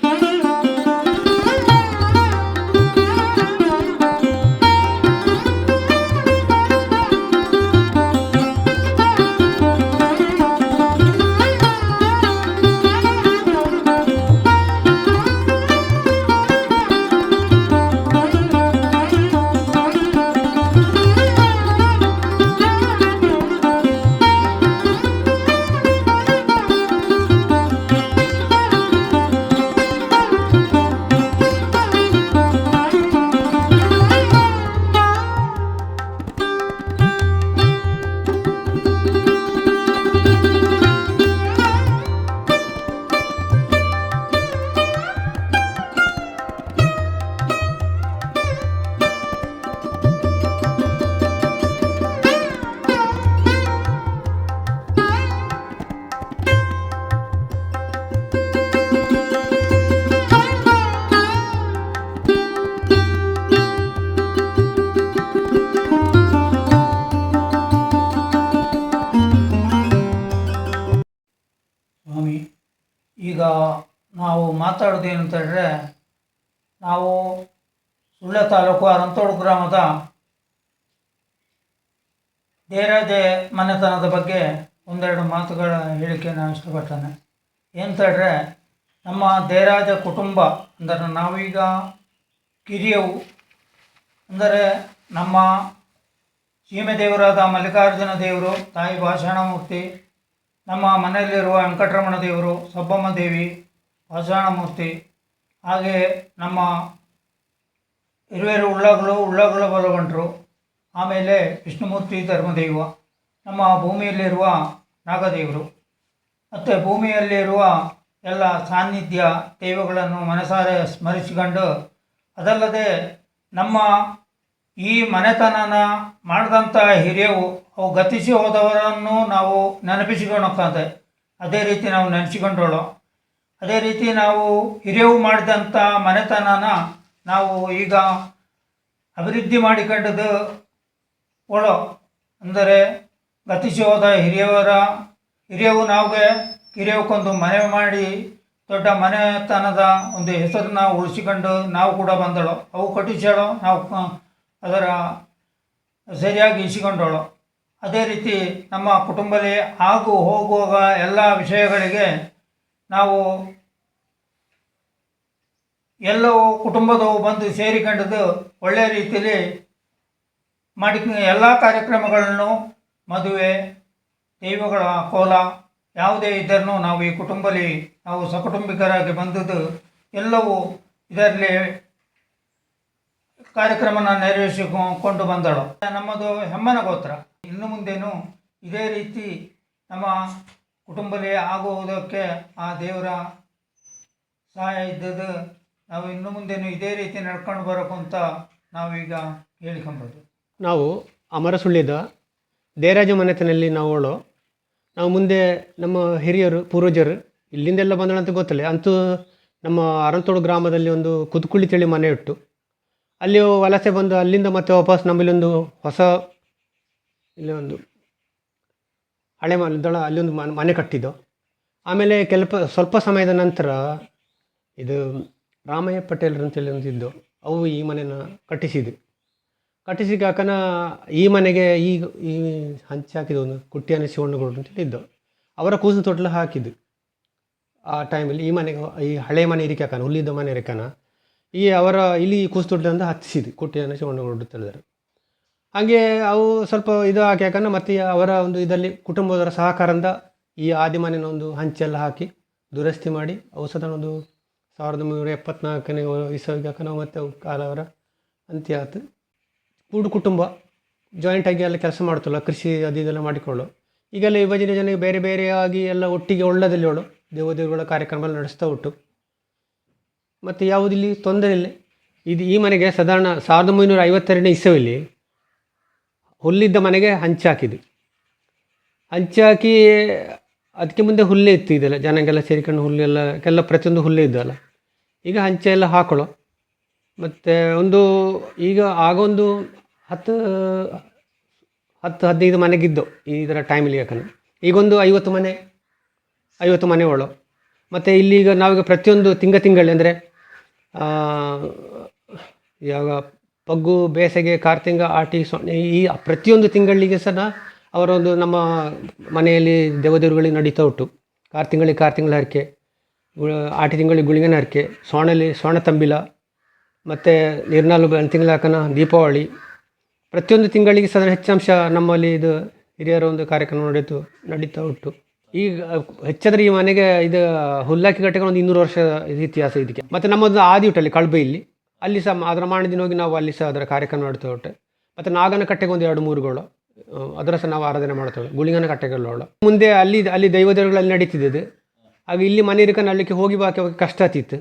Thank you. ಮಾತಾಡೋದು ಅಂತ ಹೇಳಿದ್ರೆ, ನಾವು ಸುಳ್ಳ ತಾಲೂಕು ಅರಂತೋಡು ಗ್ರಾಮದ ದೇರಾಜೆ ಮನೆತನದ ಬಗ್ಗೆ ಒಂದೆರಡು ಮಾತುಗಳ ಹೇಳಿಕೆ ನಾನು ಇಷ್ಟಪಡ್ತೇನೆ. ಏನಂತ ಹೇಳಿದ್ರೆ, ನಮ್ಮ ದೇರಾಜ ಕುಟುಂಬ, ಅಂದರೆ ನಾವೀಗ ಕಿರಿಯವು, ಅಂದರೆ ನಮ್ಮ ಸೀಮೆ ದೇವರಾದ ಮಲ್ಲಿಕಾರ್ಜುನ ದೇವರು, ತಾಯಿ ಭಾಷಾಣಮೂರ್ತಿ, ನಮ್ಮ ಮನೆಯಲ್ಲಿರುವ ವೆಂಕಟರಮಣ ದೇವರು, ಸಬ್ಬಮ್ಮ ದೇವಿ ಪಾಷಾಣಮೂರ್ತಿ ಹಾಗೆ ನಮ್ಮ ಹಿರಿಯರು ಉಳ್ಳಾಗಲು, ಉಳ್ಳಾಗಲ ಬಲಗೊಂಡರು ಆಮೇಲೆ ವಿಷ್ಣುಮೂರ್ತಿ ಧರ್ಮದೈವ, ನಮ್ಮ ಭೂಮಿಯಲ್ಲಿರುವ ನಾಗದೇವರು. ಮತ್ತು ಭೂಮಿಯಲ್ಲಿರುವ ಎಲ್ಲ ಸಾನ್ನಿಧ್ಯ ದೈವಗಳನ್ನು ಮನಸಾರೆ ಸ್ಮರಿಸಿಕೊಂಡು, ಅದಲ್ಲದೆ ನಮ್ಮ ಈ ಮನೆತನನ ಮಾಡಿದಂಥ ಹಿರಿಯವು ಅವು ಗತಿಸಿ ಹೋದವರನ್ನು ನಾವು ನೆನಪಿಸಿಕೊಳ್ಳೋಕ್ಕಂತೆ ಅದೇ ರೀತಿ ನಾವು ನೆನೆಸಿಕೊಂಡೋಳು. ಅದೇ ರೀತಿ ನಾವು ಹಿರಿಯವು ಮಾಡಿದಂಥ ಮನೆತನನ ನಾವು ಈಗ ಅಭಿವೃದ್ಧಿ ಮಾಡಿಕೊಂಡದ್ದು ಒಳೋ ಅಂದರೆ ಗತಿಸಿ ಹೋದ ಹಿರಿಯವರ, ಹಿರಿಯವು ನಾವುಗೆ ಹಿರಿಯವಕ್ಕೊಂದು ಮನೆ ಮಾಡಿ ದೊಡ್ಡ ಮನೆತನದ ಒಂದು ಹೆಸರನ್ನ ಉಳಿಸಿಕೊಂಡು ನಾವು ಕೂಡ ಬಂದಳು. ಅವು ಕಟ್ಟಿಸೇಳೋ ನಾವು ಅದರ ಸರಿಯಾಗಿ ಇಸಿಕೊಂಡಳು ಅದೇ ರೀತಿ ನಮ್ಮ ಕುಟುಂಬದಲ್ಲಿ ಆಗು ಹೋಗುವಾಗ ಎಲ್ಲ ವಿಷಯಗಳಿಗೆ ನಾವು ಎಲ್ಲವೂ ಕುಟುಂಬದವು ಬಂದು ಸೇರಿಕೊಂಡದ್ದು ಒಳ್ಳೆಯ ರೀತಿಯಲ್ಲಿ ಮಾಡಿ ಎಲ್ಲ ಕಾರ್ಯಕ್ರಮಗಳನ್ನು, ಮದುವೆ, ದೈವಗಳ ಕೋಲ, ಯಾವುದೇ ಇದ್ದರೂ ನಾವು ಈ ಕುಟುಂಬದಲ್ಲಿ ನಾವು ಸಕುಟುಂಬಿಕರಾಗಿ ಬಂದದ್ದು ಎಲ್ಲವೂ ಇದರಲ್ಲಿ ಕಾರ್ಯಕ್ರಮನ ನೆರವೇರಿಸಿಕೊಂಡು ಬಂದಳು. ನಮ್ಮದು ಹೆಮ್ಮನ ಗೋತ್ರ. ಇನ್ನು ಮುಂದೇನು ಇದೇ ರೀತಿ ನಮ್ಮ ಕುಟುಂಬದಲ್ಲಿ ಆಗುವುದಕ್ಕೆ ಆ ದೇವರ ಸಹಾಯ ಇದ್ದದ್ದು ನಾವು ಇನ್ನು ಮುಂದೇನು ಇದೇ ರೀತಿ ನಡ್ಕೊಂಡು ಬರೋಕು ಅಂತ ನಾವೀಗ ಹೇಳಿಕೊಂಬೋದು. ನಾವು ಅಮರ ಸುಳ್ಳಿದ ದೇರಾಜ ಮನೆತನಲ್ಲಿ ನಾವುಗಳು ನಾವು ಮುಂದೆ ನಮ್ಮ ಹಿರಿಯರು, ಪೂರ್ವಜರು ಇಲ್ಲಿಂದೆಲ್ಲ ಬಂದಳಂತ ಗೊತ್ತಿಲ್ಲ ಅಂತೂ ನಮ್ಮ ಅರಂತೋಡು ಗ್ರಾಮದಲ್ಲಿ ಒಂದು ಕುದುಕುಳ್ಳಿ ತಳಿ ಮನೆ ಇಟ್ಟು, ಅಲ್ಲಿ ವಲಸೆ ಬಂದು ಅಲ್ಲಿಂದ ಮತ್ತೆ ವಾಪಸ್ ನಮ್ಮಲ್ಲಿ ಒಂದು ಹೊಸ, ಇಲ್ಲಿ ಒಂದು ಹಳೆ ಮನೆದೊಳ ಅಲ್ಲೊಂದು ಮನೆ ಕಟ್ಟಿದ್ದು. ಆಮೇಲೆ ಕೆಲಪ, ಸ್ವಲ್ಪ ಸಮಯದ ನಂತರ ಇದು ರಾಮಯ್ಯ ಪಟೇಲ್ರು ಅಂತೇಳಿ ಒಂದಿದ್ದು ಅವು ಈ ಮನೆನ ಕಟ್ಟಿಸಿದ್ವಿ. ಕಟ್ಟಿಸಿದ ಕಾಕನ ಈ ಮನೆಗೆ ಈ ಈ ಹಂಚಿ ಹಾಕಿದ್ದು ಒಂದು ಕುಟ್ಟಿಯನ್ನ ಶಿವಣ್ಣಗೌಡರು ಅಂತೇಳಿ ಇದ್ದು, ಅವರ ಕೂಸು ತೊಟ್ಟಲು ಹಾಕಿದ್ವಿ. ಆ ಟೈಮಲ್ಲಿ ಈ ಮನೆಗೆ, ಈ ಹಳೆ ಮನೆ ಇರಿಕೆ ಹಾಕನ ಹುಲ್ಲಿದ್ದ ಮನೆ ಇರಿಕನ ಈ ಅವರ ಇಲ್ಲಿ ಕೂಸು ತೊಟ್ಲಂದ ಹತ್ತಿಸಿದ್ದು ಕುಟ್ಟಿಯನ್ನು ಶಿವಣ್ಣಗೌಡರು ತಿಳಿದರು ಹಾಗೆ ಅವು ಸ್ವಲ್ಪ ಇದು ಹಾಕಿ ಯಾಕಂದ್ರೆ ಮತ್ತೆ ಅವರ ಒಂದು ಇದರಲ್ಲಿ ಕುಟುಂಬದವರ ಸಹಕಾರದಿಂದ ಈ ಆದಿ ಮನೆನ ಒಂದು ಹಂಚೆಲ್ಲ ಹಾಕಿ ದುರಸ್ತಿ ಮಾಡಿ ಔಷಧ ಒಂದು ಸಾವಿರದ ಒಂಬೈನೂರ ಎಪ್ಪತ್ನಾಲ್ಕನೇ ಇಸವಿಗೆ ಹಾಕ ನಾವು ಮತ್ತೆ ಕಾಲ ಅವರ ಅಂತ್ಯ ಆಯ್ತು ಕೂಡು ಕುಟುಂಬ ಜಾಯಿಂಟಾಗಿ ಎಲ್ಲ ಕೆಲಸ ಮಾಡ್ತಲ್ಲ, ಕೃಷಿ ಅದು ಇದೆಲ್ಲ ಮಾಡಿಕೊಳ್ಳು. ಈಗೆಲ್ಲ ವಿಭಜನೆ ಜನ ಬೇರೆ ಬೇರೆಯಾಗಿ ಎಲ್ಲ ಒಟ್ಟಿಗೆ ಒಳ್ಳೆದಲ್ಲಿ ಅವಳು ದೇವದೇವರುಗಳ ಕಾರ್ಯಕ್ರಮ ನಡೆಸ್ತಾ ಉಂಟು ಮತ್ತು ಯಾವುದಿಲ್ಲಿ ತೊಂದರೆ ಇಲ್ಲ. ಇದು ಈ ಮನೆಗೆ ಸಾಧಾರಣ ಸಾವಿರದ ಒಂಬೈನೂರ ಐವತ್ತೆರಡನೇ ಇಸವಿಯಲ್ಲಿ ಹುಲ್ಲಿದ್ದ ಮನೆಗೆ ಹಂಚಾಕಿದ್ವಿ ಹಾಕಿದ್ವಿ. ಹಂಚು ಹಾಕಿ ಅದಕ್ಕೆ ಮುಂದೆ ಹುಲ್ಲೇ ಇತ್ತು ಇದೆಲ್ಲ ಜನಗೆಲ್ಲ ಸೇರಿಕೊಂಡು ಹುಲ್ಲೆಲ್ಲ ಎಲ್ಲ ಪ್ರತಿಯೊಂದು ಹುಲ್ಲೇ ಇದ್ದಲ್ಲ. ಈಗ ಹಂಚೆ ಎಲ್ಲ ಹಾಕೊಳ್ಳೋ. ಮತ್ತು ಒಂದು ಈಗ ಆಗೊಂದು ಹತ್ತು ಹತ್ತು ಹದಿನೈದು ಮನೆಗಿದ್ದು ಥರ ಟೈಮಲ್ಲಿ ಯಾಕಂದ್ರೆ. ಈಗೊಂದು ಐವತ್ತು ಮನೆ ಐವತ್ತು ಮನೆ ಒಳು. ಮತ್ತು ಇಲ್ಲಿ ಈಗ ನಾವೀಗ ಪ್ರತಿಯೊಂದು ತಿಂಗ ತಿಂಗಳು ಅಂದರೆ ಯಾವ ಪಗ್ಗು, ಬೇಸಿಗೆ, ಕಾರ್ತಿಂಗ, ಆಟಿ, ಸೊನ್ನೆ ಈ ಪ್ರತಿಯೊಂದು ತಿಂಗಳಿಗೆ ಸಹ ಅವರೊಂದು ನಮ್ಮ ಮನೆಯಲ್ಲಿ ದೇವದೇವರುಗಳಿಗೆ ನಡೀತಾ ಉಂಟು. ಕಾರ್ತಿಂಗಳಿಗೆ ಕಾರ್ತಿಂಗಳ ಹರಕೆ ಆಟಿ ತಿಂಗಳಿಗೆ ಗುಳಿಗನ ಹರಕೆ, ಸೋಣಲಿ, ಸೋಣ ತಂಬಿಲ, ಮತ್ತು ನಿರ್ನಾಲು ತಿಂಗಳ ಹಾಕನ ದೀಪಾವಳಿ. ಪ್ರತಿಯೊಂದು ತಿಂಗಳಿಗೆ ಸಹ ಹೆಚ್ಚಾಂಶ ನಮ್ಮಲ್ಲಿ ಇದು ಹಿರಿಯರ ಒಂದು ಕಾರ್ಯಕ್ರಮ ನಡೀತು ನಡೀತಾ ಉಂಟು. ಈಗ ಹೆಚ್ಚಾದ್ರೆ ಈ ಮನೆಗೆ ಇದು ಹುಲ್ಲಾಕಿ ಕಟ್ಟೆಗಳು ಒಂದು ಇನ್ನೂರು ವರ್ಷ ಇತಿಹಾಸ ಇದಕ್ಕೆ. ಮತ್ತು ನಮ್ಮದು ಆದಿ ಉಂಟಲ್ಲಿ ಕಳಬೆ ಇಲ್ಲಿ ಅಲ್ಲಿ ಸಹ ಅದರ ಮಾರನೇ ದಿನ ಹೋಗಿ ನಾವು ಅಲ್ಲಿ ಸಹ ಅದರ ಕಾರ್ಯಕ್ರಮ ಮಾಡ್ತಾ ಹೊಟ್ಟೆ ಮತ್ತು ನಾಗನ ಕಟ್ಟೆಗೆ ಒಂದು ಎರಡು ಮೂರುಗಳು ಅದರ ಸಹ ನಾವು ಆರಾಧನೆ ಮಾಡ್ತೇವೆ ಗುಳಿಗನ ಮುಂದೆ ಅಲ್ಲಿ ಅಲ್ಲಿ ದೈವದೇವಗಳಲ್ಲಿ ನಡೀತಿದ್ದದು ಆಗ ಇಲ್ಲಿ ಮನೆ ಇರ್ಕೊಂಡು ಅಲ್ಲಿಗೆ ಹೋಗಿ ಬಾಕಿ ಹೋಗಿ ಕಷ್ಟ ಆತಿತ್ತು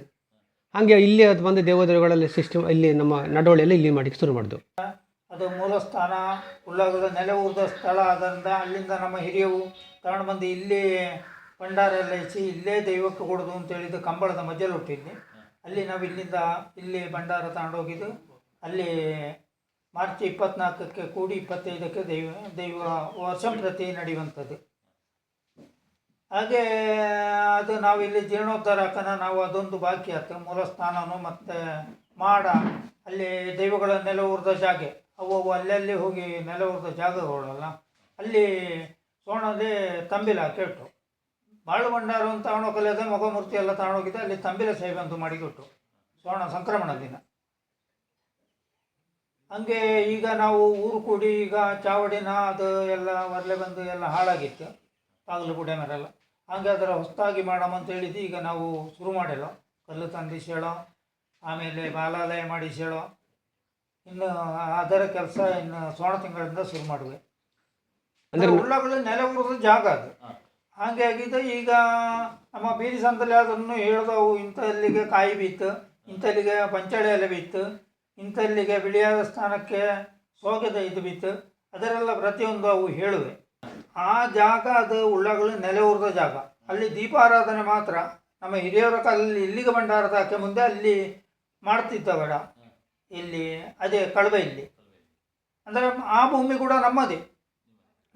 ಹಾಗೆ ಇಲ್ಲಿ ಅದು ಬಂದು ದೇವದೇವರುಗಳಲ್ಲಿ ಸಿಸ್ಟಮ್, ಇಲ್ಲಿ ನಮ್ಮ ನಡವಳಿಯಲ್ಲಿ ಇಲ್ಲಿ ಮಾಡಿಕ್ಕೆ ಶುರು ಮಾಡಿದ್ವು ಅದು ಮೂಲ ಸ್ಥಾನ, ಉಳ್ಳಾಗದ ನೆಲೆ ಊರಿದ ಸ್ಥಳ ಆದ್ದರಿಂದ ಅಲ್ಲಿಂದ ನಮ್ಮ ಹಿರಿಯವು ತಗೊಂಡು ಬಂದು ಇಲ್ಲಿ ಭಂಡಾರ ಎಲ್ಲ ಹೆಚ್ಚಿ ಇಲ್ಲೇ ದೈವಕ್ಕೆ ಕೊಡೋದು ಅಂತ ಹೇಳಿದ್ದು ಕಂಬಳದ ಮಧ್ಯೆ ಇಲ್ಲಿ ಅಲ್ಲಿ ನಾವು ಇಲ್ಲಿಂದ ಇಲ್ಲಿ ಭಂಡಾರ ತಗೊಂಡೋಗಿದ್ದು ಅಲ್ಲಿ ಮಾರ್ಚ್ ಇಪ್ಪತ್ನಾಲ್ಕಕ್ಕೆ ಕೂಡಿ ಇಪ್ಪತ್ತೈದಕ್ಕೆ ದೈವ ದೈವ ವರ್ಷ ಪ್ರತಿ ನಡೆಯುವಂಥದ್ದು. ಹಾಗೆ ಅದು ನಾವು ಇಲ್ಲಿ ಜೀರ್ಣೋದ್ಧಾರ ಹಾಕೋಣ ನಾವು ಅದೊಂದು ಬಾಕಿ ಆಯ್ತು ಮೂಲ ಸ್ಥಾನನು ಮತ್ತು ಮಾಡ. ಅಲ್ಲಿ ದೈವಗಳ ನೆಲ ಉರಿದ ಜಾಗೆ, ಅವು ಅವು ಅಲ್ಲಲ್ಲಿ ಹೋಗಿ ನೆಲ ಉರಿದ ಜಾಗಗಳಲ್ಲ, ಅಲ್ಲಿ ಸೋಣದೇ ತಂಬಿಲ ಕೆಟ್ಟು ಬಾಳು ಬಂಡಾರು ಅಂತ ತಗೊಂಡೋಗಲ್ಲದೆ ಮಗಮೂರ್ತಿ ಎಲ್ಲ ತಗೊಂಡೋಗಿದ್ದೆ ಅಲ್ಲಿ ತಂಬಿಲ ಸೇವೆ ಅಂತ ಮಾಡಿಕೊಟ್ಟು ಸೋಣ ಸಂಕ್ರಮಣ ದಿನ. ಹಂಗೆ ಈಗ ನಾವು ಊರು ಕೂಡಿ ಈಗ ಚಾವಡಿನ ಅದು ಎಲ್ಲ ಹೊರಲೆ ಬಂದು ಎಲ್ಲ ಹಾಳಾಗಿತ್ತು ಆಗಲು ಗುಡೆ ಮರೆಲ್ಲ ಹಂಗೆ ಅದರ ಹೊಸ್ತಾಗಿ ಮಾಡಮ್ಮ ಅಂತ ಹೇಳಿದ್ದು ಈಗ ನಾವು ಶುರು ಮಾಡಿಲ್ಲ. ಕಲ್ಲು ತಂದಿಸೇಳೋ ಆಮೇಲೆ ಬಾಲಾಲಯ ಮಾಡಿಸೇಳೋ ಇನ್ನು ಅದರ ಕೆಲಸ ಇನ್ನು ಸೋಣ ತಿಂಗಳಿಂದ ಶುರು ಮಾಡುವೆ. ಅಂದರೆ ಉಳ್ಳಗಳು ನೆಲೆ ಉರಿದ ಜಾಗ ಅದು. ಹಾಗೆ ಆಗಿದೆ ಈಗ ನಮ್ಮ ಬೀದಿ ಸಂತಲ್ಲಿ ಅದನ್ನು ಹೇಳಿದವು, ಇಂಥಲ್ಲಿಗೆ ಕಾಯಿ ಬಿತ್ತು ಇಂಥಲ್ಲಿಗೆ ಪಂಚಳೆ ಎಲೆ ಬಿತ್ತು ಇಂಥಲ್ಲಿಗೆ ಬಿಳಿಯಾದ ಸ್ಥಾನಕ್ಕೆ ಸೋಗದ ಇದು ಬಿತ್ತು ಅದರೆಲ್ಲ ಪ್ರತಿಯೊಂದು ಅವು ಹೇಳುವೆ. ಆ ಜಾಗ ಅದು ಉಳ್ಳಗಳು ನೆಲೆ ಉರಿದ ಜಾಗ. ಅಲ್ಲಿ ದೀಪಾರಾಧನೆ ಮಾತ್ರ. ನಮ್ಮ ಹಿರಿಯರ ಕಾಲದಲ್ಲಿ ಇಲ್ಲಿಗೆ ಭಂಡಾರದಾಕೆ ಮುಂದೆ ಅಲ್ಲಿ ಮಾಡ್ತಿದ್ದವಡ ಇಲ್ಲಿ, ಅದೇ ಕಳವೆ ಇಲ್ಲಿ. ಅಂದರೆ ಆ ಭೂಮಿ ಕೂಡ ನಮ್ಮದೇ.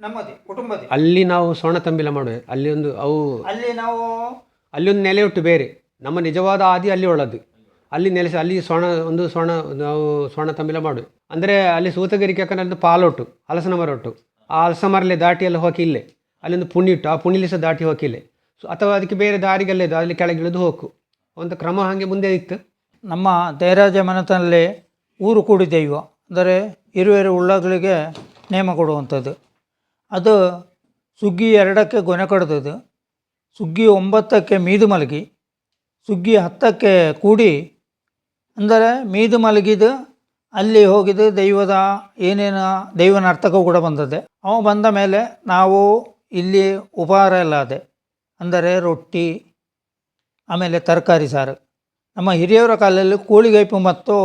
ನಮ್ಮದೇ ಕುಟುಂಬದೇ. ಅಲ್ಲಿ ನಾವು ಸೋಣ ತಂಬಿಲ ಮಾಡುವೆ. ಅಲ್ಲಿ ಒಂದು ಅವು ಅಲ್ಲಿ ನಾವು ಅಲ್ಲಿ ಒಂದು ನೆಲೆ ಉಟ್ಟು ಬೇರೆ. ನಮ್ಮ ನಿಜವಾದ ಆದಿ ಅಲ್ಲಿ ಒಳ್ಳದು ಅಲ್ಲಿ ನೆಲೆಸಿ ಅಲ್ಲಿ ಸೋಣ ಒಂದು ಸೋಣ ನಾವು ಸೋಣ ತಂಬಿಲ ಮಾಡುವೆ. ಅಂದರೆ ಅಲ್ಲಿ ಸೂತಗಿರಿಕೆ ಯಾಕಂದ್ರೆ ಅಲ್ಲಿ ಪಾಲು ಹಲಸನ ಹಲಸಿನ ಮರ ಒಟ್ಟು. ಆ ಹಲಸ ಮರಲೆ ದಾಟಿ ಎಲ್ಲ ಹೋಗಿ ಇಲ್ಲೇ. ಒಂದು ಪುಣ್ಯ ಇಟ್ಟು ಆ ಪುಣ್ಯಲಿ ಸಹ ದಾಟಿ ಹೋಗಿ ಇಲ್ಲೇ. ಸೊ ಅಥವಾ ಅದಕ್ಕೆ ಬೇರೆ ದಾರಿಗೆಲ್ಲ ಇದು ಅಲ್ಲಿ ಕೆಳಗಿಳಿದು ಹೋಗು. ಒಂದು ಕ್ರಮ ಹಾಗೆ ಮುಂದೆ ಇತ್ತು. ನಮ್ಮ ದೇರಾಜ ಮನೆತನಲ್ಲಿ ಊರು ಕೂಡಿ ದೈವ ಅಂದರೆ ಹಿರಿಯರು ಉಳ್ಳಗಳಿಗೆ ನೇಮ ಕೊಡುವಂಥದ್ದು. ಅದು ಸುಗ್ಗಿ ಎರಡಕ್ಕೆ ಗೊನೆ ಕಡ್ದದು ಸುಗ್ಗಿ ಒಂಬತ್ತಕ್ಕೆ ಮೀದು ಮಲಗಿ, ಸುಗ್ಗಿ ಹತ್ತಕ್ಕೆ ಕೂಡಿ, ಅಂದರೆ ಮೀದು ಮಲಗಿದು ಅಲ್ಲಿ ಹೋಗಿದ್ದು ದೈವದ ಏನೇನು ದೈವನ ಅರ್ಥಕ್ಕೂ ಕೂಡ ಬಂದದ್ದೆ. ಅವ ಬಂದ ಮೇಲೆ ನಾವು ಇಲ್ಲಿ ಉಪಹಾರ ಎಲ್ಲ ಅದೆ ಅಂದರೆ ರೊಟ್ಟಿ, ಆಮೇಲೆ ತರಕಾರಿ ಸಾರು. ನಮ್ಮ ಹಿರಿಯವರ ಕಾಲದಲ್ಲಿ ಕೋಳಿಗೈಪು ಮತ್ತು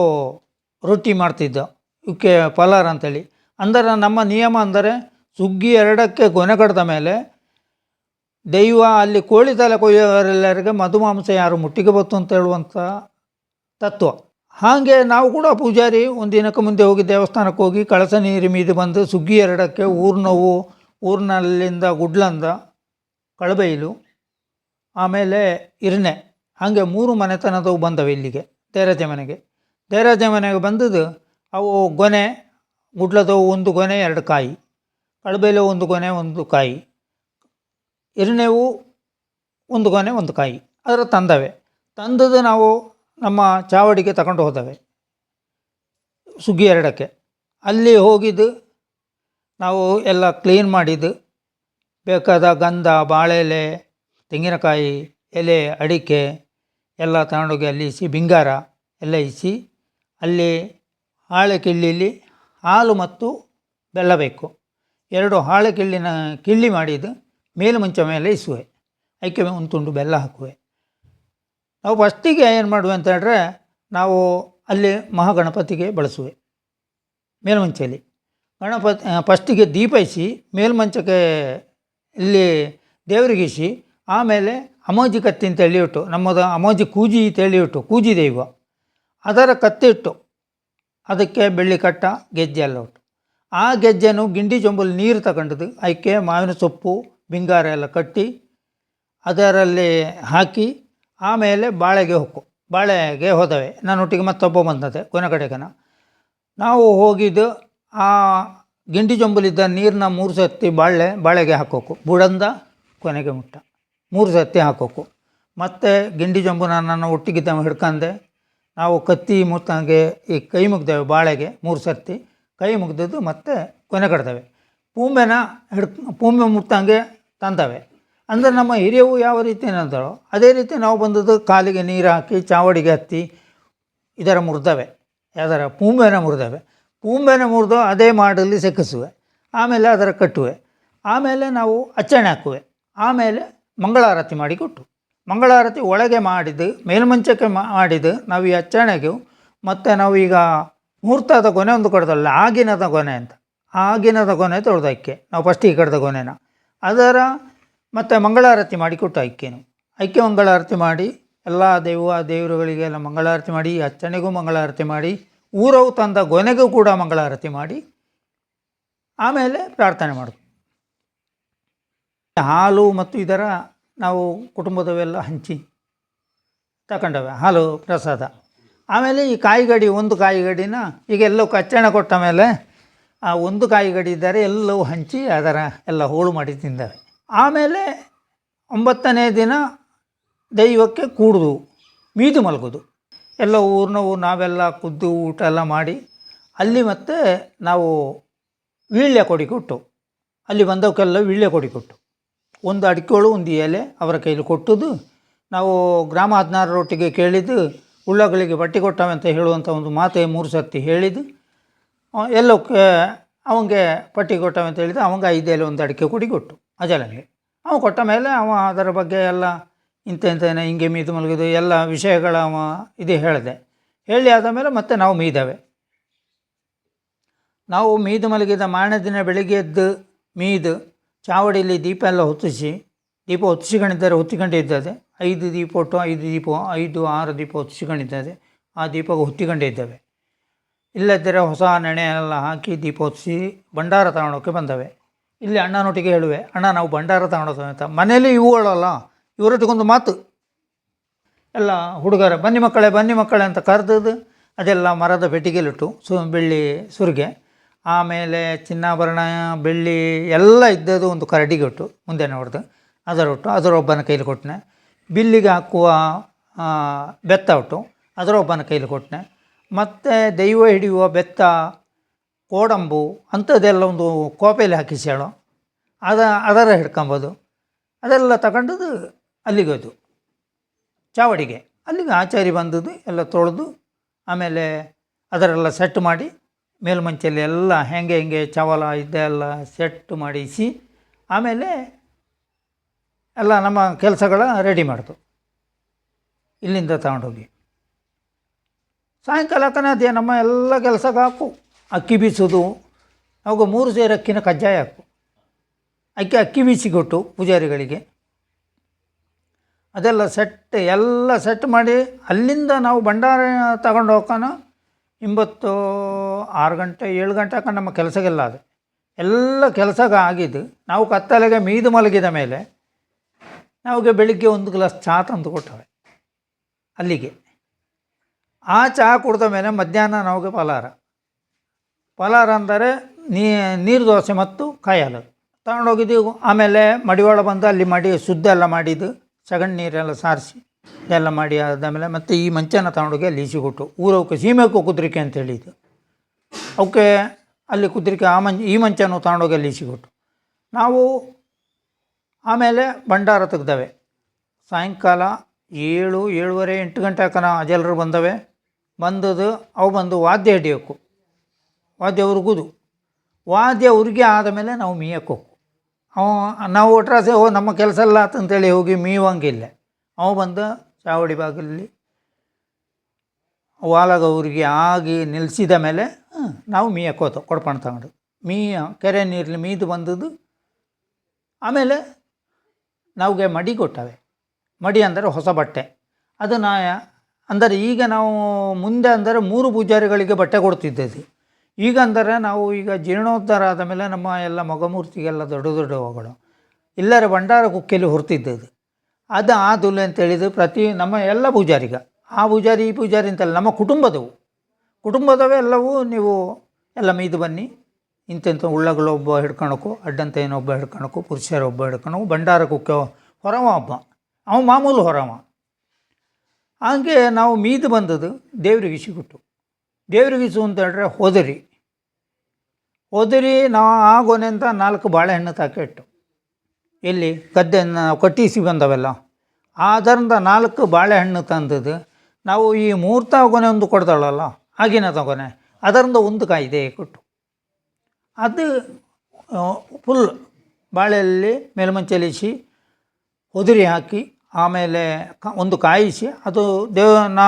ರೊಟ್ಟಿ ಮಾಡ್ತಿದ್ದ. ಇವಕ್ಕೆ ಪಲಾರ ಅಂತೇಳಿ. ಅಂದರೆ ನಮ್ಮ ನಿಯಮ ಅಂದರೆ ಸುಗ್ಗಿ ಎರಡಕ್ಕೆ ಕೊನೆ ಕಡಿದ ಮೇಲೆ ದೈವ ಅಲ್ಲಿ ಕೋಳಿ ತಲೆ ಕೊಯ್ಯೋರೆಲ್ಲರಿಗೆ ಮಧುಮಾಂಸ ಯಾರು ಮುಟ್ಟಿಗೆ ಬತ್ತು ಅಂತ ಹೇಳುವಂಥ ತತ್ವ. ಹಾಗೆ ನಾವು ಕೂಡ ಪೂಜಾರಿ ಒಂದಿನಕ್ಕೆ ಮುಂದೆ ಹೋಗಿ ದೇವಸ್ಥಾನಕ್ಕೆ ಹೋಗಿ ಕಳಸ ನೀರು ಮೀದು ಬಂದು ಸುಗ್ಗಿ ಎರಡಕ್ಕೆ ಊರ್ನವು ಊರಿನಲ್ಲಿಂದ ಗುಡ್ಲಂದ ಕಳಬೈಲು, ಆಮೇಲೆ ಇರ್ನೆ. ಹಾಗೆ ಮೂರು ಮನೆತನದವು ಬಂದವೆ ಇಲ್ಲಿಗೆ ದೇರಾಜ ಮನೆಗೆ. ದೇರಾಜ ಮನೆಗೆ ಬಂದದ್ದು ಅವು ಗೊನೆ, ಗುಡ್ಲದವು ಒಂದು ಗೊನೆ, ಎರಡು ಕಾಯಿ. ಕಳಬೈಲು ಒಂದು ಗೊನೆ, ಒಂದು ಕಾಯಿ. ಎರಡನೇವು ಒಂದು ಗೊನೆ, ಒಂದು ಕಾಯಿ. ಅದರ ತಂದವೆ. ತಂದದ್ದು ನಾವು ನಮ್ಮ ಚಾವಡಿಗೆ ತಗೊಂಡು ಹೋದವೆ. ಸುಗ್ಗಿ ಎರಡಕ್ಕೆ. ಅಲ್ಲಿ ಹೋಗಿದ್ದು ನಾವು ಎಲ್ಲ ಕ್ಲೀನ್ ಮಾಡಿದ್ದು. ಬೇಕಾದ ಗಂಧ, ಬಾಳೆಲೆ, ತೆಂಗಿನಕಾಯಿ, ಎಲೆ, ಅಡಿಕೆ ಎಲ್ಲ ತಗೊಂಡೋಗಿ ಅಲ್ಲಿ ಇಸಿ, ಬಿಂಗಾರ ಎಲ್ಲ ಇಸಿ ಅಲ್ಲಿ ಹಾಳೆ ಕಿಳ್ಳಿಲಿ ಹಾಲು ಮತ್ತು ಬೆಲ್ಲ ಬೇಕು. ಎರಡು ಹಾಳೆ ಕಿಳ್ಳಿನ ಕಿಳ್ಳಿ ಮಾಡಿದ್ದು ಮೇಲು ಮುಂಚ ಮೇಲೆ ಇಸುವೆ. ಅದಕ್ಕೆ ಒಂದು ತುಂಡು ಬೆಲ್ಲ ಹಾಕುವೆ. ನಾವು ಫಸ್ಟಿಗೆ ಏನು ಮಾಡುವೆ ಅಂತ ಹೇಳಿದ್ರೆ ನಾವು ಅಲ್ಲಿ ಮಹಾಗಣಪತಿಗೆ ಬಳಸುವೆ. ಮೇಲ್ಮಂಚಲ್ಲಿ ಗಣಪತಿ ಫಸ್ಟಿಗೆ ದೀಪ ಇಸಿ ಮೇಲ್ಮಂಚಕ್ಕೆ ಇಲ್ಲಿ ದೇವರಿಗಿಸಿ ಆಮೇಲೆ ಅಮೋಜಿ ಕತ್ತಿ ಅಂತ ಹೇಳಿಬಿಟ್ಟು ನಮ್ಮದು ಅಮೋಜಿ ಕೂಜಿ ಅಂತ ಹೇಳಿಬಿಟ್ಟು ಕೂಜಿ ದೈವ. ಅದರ ಕತ್ತಿಟ್ಟು, ಅದಕ್ಕೆ ಬೆಳ್ಳಿ ಕಟ್ಟ, ಗೆಜ್ಜೆ ಎಲ್ಲ ಉಂಟು ಆ ಗೆಜ್ಜೆನು ಗಿಂಡಿ ಚೊಂಬಲ್ಲಿ ನೀರು ತಗೊಂಡದ್ದು. ಅದಕ್ಕೆ ಮಾವಿನ ಸೊಪ್ಪು, ಬಿಂಗಾರ ಎಲ್ಲ ಕಟ್ಟಿ ಅದರಲ್ಲಿ ಹಾಕಿ ಆಮೇಲೆ ಬಾಳೆಗೆ ಹೊಕ್ಕು. ಬಾಳೆಗೆ ಹೋದವೆ. ನನ್ನೊಟ್ಟಿಗೆ ಮತ್ತೊಬ್ಬ ಬಂದದೆ ಕೊನೆ ಕಡೆಗನ ನಾವು ಹೋಗಿದ್ದು ಆ ಗಿಂಡಿ ಜೊಂಬಲಿದ್ದ ನೀರನ್ನ ಮೂರು ಸತಿ ಬಾಳೆ, ಬಾಳೆಗೆ ಹಾಕೋಕು. ಬುಡಂದ, ಕೊನೆಗೆ ಮುಟ್ಟ. ಮೂರು ಸತಿ ಹಾಕೋಕು. ಮತ್ತು ಗಿಂಡಿ ಜೊಂಬನ ನನ್ನ ಒಟ್ಟಿಗಿದ್ದ ಹಿಡ್ಕಂಡೆ ನಾವು ಕತ್ತಿ ಮುತ್ತಂಗೆ ಈ ಕೈ ಮುಗ್ದೇವೆ ಬಾಳೆಗೆ ಮೂರು ಸರ್ತಿ ಕೈ ಮುಗ್ದದ್ದು ಮತ್ತೆ ಕೊನೆ ಕಡ್ತವೆ ಪೂಂಬೆನ ಹಿಡ್ ಪೂಂಬೆ ಮುಟ್ಟಂಗೆ ತಂದವೆ ಅಂದರೆ ನಮ್ಮ ಹಿರಿಯವು ಯಾವ ರೀತಿ ಏನಂತಾರೋ, ಅದೇ ರೀತಿ ನಾವು ಬಂದದ್ದು ಕಾಲಿಗೆ ನೀರು ಹಾಕಿ, ಚಾವಡಿಗೆ ಹತ್ತಿ, ಇದರ ಮುರಿದವೆ. ಯಾವ್ದಾರ ಪೂಂಬೆನ ಮುರಿದವೆ. ಪೂಂಬೆನ ಮುರಿದು ಅದೇ ಮಾಡಲ್ಲಿ ಸೆಕ್ಕಿಸುವೆ ಆಮೇಲೆ ಅದರ ಕಟ್ಟುವೆ. ಆಮೇಲೆ ನಾವು ಅಚ್ಚಣೆ ಹಾಕುವೆ. ಆಮೇಲೆ ಮಂಗಳಾರತಿ ಮಾಡಿ ಕೊಟ್ಟು. ಮಂಗಳಾರತಿ ಒಳಗೆ ಮಾಡಿದ್ದು, ಮೇಲ್ಮಂಚಕ್ಕೆ ಮಾಡಿದ್ದು, ನಾವು ಈ ಅಚ್ಚಣೆಗೂ, ಮತ್ತು ನಾವು ಈಗ ಮುಹೂರ್ತದ ಕೊನೆ ಒಂದು ಕಡ್ದಲ್ಲ ಆಗಿನದ ಕೊನೆ ಅಂತ. ಆಗಿನದ ಕೊನೆ ತೊಳೆದಕ್ಕೆ ನಾವು ಫಸ್ಟಿಗೆ ಕಡ್ದ ಕೊನೆನ. ಅದರ ಮತ್ತು ಮಂಗಳಾರತಿ ಮಾಡಿ ಕೊಟ್ಟು ಐಕ್ಯನು ಐಕ್ಯ ಮಂಗಳಾರತಿ ಮಾಡಿ, ಎಲ್ಲ ದೇವ ದೇವರುಗಳಿಗೆಲ್ಲ ಮಂಗಳಾರತಿ ಮಾಡಿ ಅಚ್ಚಣೆಗೂ ಮಂಗಳಾರತಿ ಮಾಡಿ, ಊರವು ತಂದ ಗೊನೆಗೂ ಕೂಡ ಮಂಗಳಾರತಿ ಮಾಡಿ, ಆಮೇಲೆ ಪ್ರಾರ್ಥನೆ ಮಾಡೋದು. ಹಾಲು ಮತ್ತು ಇದರ ನಾವು ಕುಟುಂಬದವೆಲ್ಲ ಹಂಚಿ ತಗೊಂಡವೆ ಹಾಲು ಪ್ರಸಾದ. ಆಮೇಲೆ ಈ ಕಾಯಿಗಡಿ, ಒಂದು ಕಾಯಿಗಡಿನ ಈಗ ಎಲ್ಲವೂ ಕಚ್ಚಣ ಕೊಟ್ಟ ಮೇಲೆ ಆ ಒಂದು ಕಾಯಿಗಡಿ ಇದ್ದರೆ ಎಲ್ಲವೂ ಹಂಚಿ ಅದರ ಎಲ್ಲ ಹೋಳು ಮಾಡಿ ತಿಂದವೆ ಆಮೇಲೆ ಒಂಬತ್ತನೇ ದಿನ ದೈವಕ್ಕೆ ಕೂಡುದು, ಮೀದು ಮಲಗೋದು. ಎಲ್ಲ ಊರ್ನವು ನಾವೆಲ್ಲ ಕುದ್ದು ಊಟ ಎಲ್ಲ ಮಾಡಿ ಅಲ್ಲಿ ಮತ್ತೆ ನಾವು ವೀಳ್ಯ ಕೊಡಿ ಕೊಟ್ಟು, ಅಲ್ಲಿ ಬಂದವಕ್ಕೆಲ್ಲ ವೀಳ್ಯ ಕೊಡಿ ಕೊಟ್ಟು, ಒಂದು ಅಡಿಕೆಳು ಒಂದು ಎಲೆ ಅವರ ಕೈಲಿ ಕೊಟ್ಟದ್ದು. ನಾವು ಗ್ರಾಮ ಹದಿನಾರರೊಟ್ಟಿಗೆ ಕೇಳಿದ್ದು ಉಳ್ಳಗಳಿಗೆ ಬಟ್ಟೆ ಕೊಟ್ಟವೆ ಅಂತ ಹೇಳುವಂಥ ಒಂದು ಮಾತೆ ಮೂರು ಸರ್ತಿ ಹೇಳಿದ್ದು. ಎಲ್ಲೋ ಎಲ್ಲಕ್ಕೆ ಅವಂಗೆ ಪಟ್ಟಿ ಕೊಟ್ಟವೆ ಅಂತ ಹೇಳಿದ ಅವಂಗೆ ಐದೇಲಿ ಒಂದು ಅಡಿಕೆ ಕೊಡಿ ಕೊಟ್ಟು ಅಜಲಂಗೆ ಅವ ಕೊಟ್ಟ ಮೇಲೆ ಅವ ಅದರ ಬಗ್ಗೆ ಎಲ್ಲ ಇಂಥ ಇಂಥೇನೆ ಹಿಂಗೆ ಮೀದು ಮಲಗಿದು ಎಲ್ಲ ವಿಷಯಗಳ ಅವ ಇದು ಹೇಳಿದೆ. ಹೇಳಿ ಆದ ಮೇಲೆ ಮತ್ತೆ ನಾವು ಮೀದವೆ. ನಾವು ಮೀದು ಮಲಗಿದ ಮಾರನೇ ದಿನ ಬೆಳಿಗ್ಗೆ ಎದ್ದು ಮೀದು ಚಾವಡಿಯಲ್ಲಿ ದೀಪ ಎಲ್ಲ ಹೊತ್ತಿಸಿ, ದೀಪ ಹೊತ್ತಿಸಿಕೊಂಡಿದ್ದಾರೆ ಹೊತ್ತಿಕೊಂಡಿದ್ದದೆ ಐದು ದೀಪ ಒಟ್ಟು ಐದು ದೀಪ ಐದು ಆರು ದೀಪ ಹೊತ್ತಿಸಿಕೊಂಡಿದ್ದಾರೆ ಆ ದೀಪ ಹೊತ್ತಿಕೊಂಡಿದ್ದೇವೆ ಇಲ್ಲದಿದ್ದರೆ ಹೊಸ ನೆಣೆಯೆಲ್ಲ ಎಲ್ಲ ಹಾಕಿ ದೀಪ ಹೊತ್ತಿಸಿ ಭಂಡಾರ ತಗೊಳೋಕ್ಕೆ ಬಂದವೆ. ಇಲ್ಲಿ ಅಣ್ಣನೊಟ್ಟಿಗೆ ಹೇಳುವೆ, ಅಣ್ಣ, ನಾವು ಭಂಡಾರ ತಗೊಳೋದು ಮನೇಲಿ ಇವುಗಳಲ್ಲ, ಇವರೊಟ್ಟಿಗೊಂದು ಮಾತು. ಎಲ್ಲ ಹುಡುಗರ, ಬನ್ನಿ ಮಕ್ಕಳೇ ಬನ್ನಿ ಮಕ್ಕಳೇ ಅಂತ ಕರೆದದ್ದು, ಅದೆಲ್ಲ ಮರದ ಪೆಟ್ಟಿಗೆಲಿಟ್ಟು ಸು, ಬೆಳ್ಳಿ ಸುರಿಗೆ. ಆಮೇಲೆ ಚಿನ್ನಾಭರಣ, ಬೆಳ್ಳಿ ಎಲ್ಲ ಇದ್ದದ್ದು ಒಂದು ಕರಡಿಗೆ ಇಟ್ಟು ಮುಂದೆ ನೋಡ್ದು. ಅದರೊಟ್ಟು, ಅದರೊಬ್ಬನ ಕೈಲಿ ಕೊಟ್ಟನೆ. ಬಿಲ್ಲಿಗೆ ಹಾಕುವ ಬೆತ್ತ ಉಂಟು. ಅದರ ಒಬ್ಬನ ಕೈಲಿ ಕೊಟ್ಟನೆ. ಮತ್ತು ದೈವ ಹಿಡಿಯುವ ಬೆತ್ತ, ಕೋಡಂಬು, ಅಂಥದ್ದೆಲ್ಲ ಒಂದು ಕೋಪೆಯಲ್ಲಿ ಹಾಕಿಸಿ ಹೇಳೋ. ಅದ, ಅದರ ಹಿಡ್ಕೊಂಬೋದು. ಅದೆಲ್ಲ ತಗೊಂಡದ್ದು ಅಲ್ಲಿಗೆ ಹೋಯ್ತು. ಚಾವಡಿಗೆ. ಅಲ್ಲಿಗೆ ಆಚಾರಿ ಬಂದದ್ದು, ಎಲ್ಲ ತೊಳೆದು, ಆಮೇಲೆ ಅದರೆಲ್ಲ ಸೆಟ್ ಮಾಡಿ ಮೇಲ್ಮಂಚಲ್ಲಿ ಎಲ್ಲ ಹೆಂಗೆ ಹೆಂಗೆ ಚಾವಲ ಇದೆಲ್ಲ ಸೆಟ್ ಮಾಡಿಸಿ, ಆಮೇಲೆ ಎಲ್ಲ ನಮ್ಮ ಕೆಲಸಗಳ ರೆಡಿ ಮಾಡಿತು ಇಲ್ಲಿಂದ ತಗೊಂಡೋಗಿ. ಸಾಯಂಕಾಲಕ್ಕನ ಅದೇ ನಮ್ಮ ಎಲ್ಲ ಕೆಲಸಕ್ಕೆ ಹಾಕು. ಅಕ್ಕಿ ಬೀಸೋದು, ಅವಾಗ ಮೂರು ಸೇರು ಅಕ್ಕಿನ ಕಜ್ಜಾಯ ಹಾಕು. ಅಕ್ಕಿ ಅಕ್ಕಿ ಬೀಸಿ ಕೊಟ್ಟು ಪೂಜಾರಿಗಳಿಗೆ. ಅದೆಲ್ಲ ಸೆಟ್, ಎಲ್ಲ ಸೆಟ್ ಮಾಡಿ ಅಲ್ಲಿಂದ ನಾವು ಭಂಡಾರ ತಗೊಂಡು ಹೋಗೋಣ. ಇಂಬತ್ತು ಆರು ಗಂಟೆ, ಏಳು ಗಂಟೆಗೆ ನಮ್ಮ ಕೆಲಸಗೆಲ್ಲ ಅದು ಎಲ್ಲ ಕೆಲಸಗ ಆಗಿದ್ದು, ನಾವು ಕತ್ತಲೆಗೆ ಮೀದು ಮಲಗಿದ ಮೇಲೆ ನಮಗೆ ಬೆಳಿಗ್ಗೆ ಒಂದು ಗ್ಲಾಸ್ ಚಹಾ ತಂದು ಕೊಟ್ಟವೆ ಅಲ್ಲಿಗೆ. ಆ ಚಹಾ ಕುಡಿದ ಮೇಲೆ ಮಧ್ಯಾಹ್ನ ನಮಗೆ ಫಲಾರ ಫಲಾರ ಅಂದರೆ ನೀರು ದೋಸೆ ಮತ್ತು ಕಾಯಿ ಹಾಲು ತಗೊಂಡೋಗಿದ್ದೀವಿ. ಆಮೇಲೆ ಮಡಿವಾಳ ಬಂದು ಅಲ್ಲಿ ಮಾಡಿ, ಶುದ್ಧ ಎಲ್ಲ ಮಾಡಿದ್ದು. ಸಗಣಿ ನೀರೆಲ್ಲ ಸಾರಿಸಿ ಎಲ್ಲ ಮಾಡಿ ಆದಮೇಲೆ ಮತ್ತೆ ಈ ಮಂಚನ ತಗೊಂಡೋಗಿ ಅಲ್ಲಿ ಈಸಿಕೊಟ್ಟು ಊರವಕ್ಕೆ ಸೀಮೆಕ್ಕೂ ಕುದ್ರಿಕೆ ಅಂತ ಹೇಳಿದ್ದು. ಅವಕ್ಕೆ ಅಲ್ಲಿ ಕುದ್ರಿಕೆ ಆ ಮಂಚ, ಈ ಮಂಚನೂ ತಗೊಂಡೋಗಿ ಅಲ್ಲಿ ಈಸಿಕೊಟ್ಟು ನಾವು ಆಮೇಲೆ ಭಂಡಾರ ತೆಗ್ದವೆ. ಸಾಯಂಕಾಲ ಏಳು, ಏಳುವರೆ, ಎಂಟು ಗಂಟೆ ಹಾಕನ ಅಜಲರು ಬಂದವೆ. ಬಂದದು ಅವು ಬಂದು ವಾದ್ಯ ಹಿಡಿಯೋಕು. ವಾದ್ಯ ಉರುಗುದು ವಾದ್ಯ ಉರುಗಿ ಆದಮೇಲೆ ನಾವು ಮೀಯಕ್ಕೆ. ಅವ, ನಾವು ಒಟ್ರಾಸೆ, ಓ, ನಮ್ಮ ಕೆಲಸ ಎಲ್ಲ ಆತಂತೇಳಿ ಹೋಗಿ ಮೀವಂಗಿಲ್ಲ ಅವು ಬಂದು ಚಾವಡಿ ಬಾಗಿಲಲ್ಲಿ ವಾಲಗ ಊರಿಗೆ ಆಗಿ ನಿಲ್ಲಿಸಿದ ಮೇಲೆ ನಾವು ಮೀಯಕ್ಕೆ ಹೋತು ಕೊಡ್ಪಣ ತಗೊಂಡು. ಮೀಯ, ಕೆರೆ ನೀರಲ್ಲಿ ಮೀದು ಬಂದದ್ದು. ಆಮೇಲೆ ನಮಗೆ ಮಡಿ ಕೊಟ್ಟವೆ. ಮಡಿ ಅಂದರೆ ಹೊಸ ಬಟ್ಟೆ. ಅದನ್ನು ಅಂದರೆ ಈಗ ನಾವು ಮುಂದೆ ಅಂದರೆ ಮೂರು ಪೂಜಾರಿಗಳಿಗೆ ಬಟ್ಟೆ ಕೊಡ್ತಿದ್ದದ್ದು. ಈಗ ಅಂದರೆ ನಾವು ಈಗ ಜೀರ್ಣೋದ್ಧಾರ ಆದ ಮೇಲೆ ನಮ್ಮ ಎಲ್ಲ ಮೊಗಮೂರ್ತಿಗೆಲ್ಲ ದೊಡ್ಡ ಹೋಗಳು ಇಲ್ಲರ ಭಂಡಾರ ಕುಕ್ಕೆಯಲ್ಲಿ ಹೊರ್ತಿದ್ದದ್ದು. ಅದು ಆ ಹೇಳಿದ್ರೆ ಪ್ರತಿ ನಮ್ಮ ಎಲ್ಲ ಪೂಜಾರಿಗ. ಆ ಪೂಜಾರಿ ಈ ಪೂಜಾರಿ ಅಂತಲ್ಲ ನಮ್ಮ ಕುಟುಂಬದವು. ಕುಟುಂಬದವೇ ಎಲ್ಲವೂ ನೀವು ಎಲ್ಲ ಮೀದು ಬನ್ನಿ. ಇಂತೆಂಥ ಉಳ್ಳಗಳು ಒಬ್ಬ ಹಿಡ್ಕೊಳಕು ಅಡ್ಡಂತ ಏನೊಬ್ಬ ಹಿಡ್ಕೊಳಕು ಪುರುಷರೊಬ್ಬ ಹಿಡ್ಕೊಳಕು ಕುಕ್ಕ ಹೊರವ ಹಬ್ಬ. ಅವ ಮಾಮೂಲು ಹೊರವ. ಹಾಗೆ ನಾವು ಮೀದು ಬಂದದ್ದು ದೇವ್ರಿಗೆ ಸಿಗುಟ್ಟು ದೇವ್ರಿಗೆ ಅಂತ ಹೇಳಿದ್ರೆ ಹೋದರಿ. ಹೋದರಿ ನಾವು ಆಗೋನೆ ಗೊನೆ ಅಂತ ನಾಲ್ಕು ಬಾಳೆಹಣ್ಣು ತಾಕಿಟ್ಟು ಎಲ್ಲಿ? ಗದ್ದೆಯನ್ನು ನಾವು ಕಟ್ಟಿಸಿ ಬಂದವೆಲ್ಲ. ಆದ್ದರಿಂದ ನಾಲ್ಕು ಬಾಳೆಹಣ್ಣು ತಂದದ್ದು ನಾವು ಈ ಮೂರ್ತ ಗೊನೆ ಒಂದು ಕೊಡ್ತಾಳಲ್ಲ, ಆಗಿನ ತಗೊನೆ. ಅದರಿಂದ ಒಂದು ಕಾಯಿದೆ ಕೊಟ್ಟು. ಅದು ಫುಲ್ ಬಾಳೆಯಲ್ಲಿ ಮೇಲ್ಮಂಚಲಿಸಿ ಉದುರಿ ಹಾಕಿ ಆಮೇಲೆ ಕ, ಒಂದು ಕಾಯಿಸಿ ಅದು ದೇವ, ನಾ,